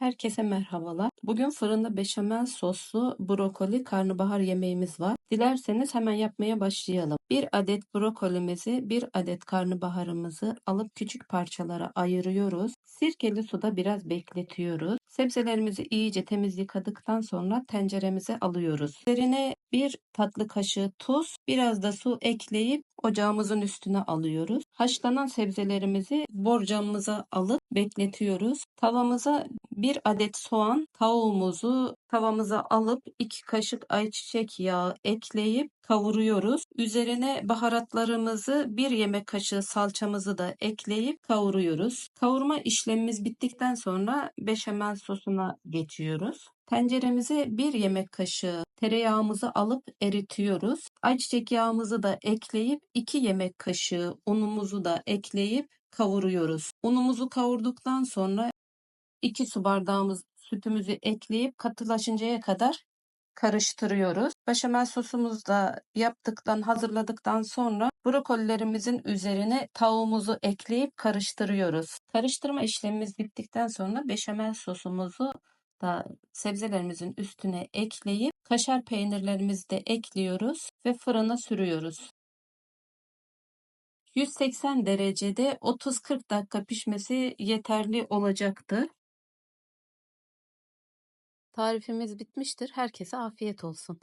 Herkese merhabalar. Bugün fırında beşamel soslu brokoli karnabahar yemeğimiz var. Dilerseniz hemen yapmaya başlayalım. Bir adet brokolimizi, bir adet karnabaharımızı alıp küçük parçalara ayırıyoruz. Sirkeli suda biraz bekletiyoruz. Sebzelerimizi iyice temiz yıkadıktan sonra tenceremize alıyoruz. Üzerine bir tatlı kaşığı tuz, biraz da su ekleyip ocağımızın üstüne alıyoruz. Haşlanan sebzelerimizi borcamımıza alıp bekletiyoruz. Tavamıza bir adet soğan, tavuğumuzu tavamıza alıp iki kaşık ayçiçek yağı ekleyip kavuruyoruz. Üzerine baharatlarımızı bir yemek kaşığı salçamızı da ekleyip kavuruyoruz. Kavurma işlemimiz bittikten sonra beşamel sosuna geçiyoruz. Tenceremize bir yemek kaşığı tereyağımızı alıp eritiyoruz. Ayçiçek yağımızı da ekleyip 2 yemek kaşığı unumuzu da ekleyip kavuruyoruz. Unumuzu kavurduktan sonra 2 su bardağımız sütümüzü ekleyip katılaşıncaya kadar karıştırıyoruz. Beşamel sosumuzu da yaptıktan, hazırladıktan sonra brokolilerimizin üzerine tavuğumuzu ekleyip karıştırıyoruz. Karıştırma işlemimiz bittikten sonra beşamel sosumuzu da sebzelerimizin üstüne ekleyip kaşar peynirlerimizi de ekliyoruz ve fırına sürüyoruz. 180 derecede 30-40 dakika pişmesi yeterli olacaktır. Tarifimiz bitmiştir. Herkese afiyet olsun.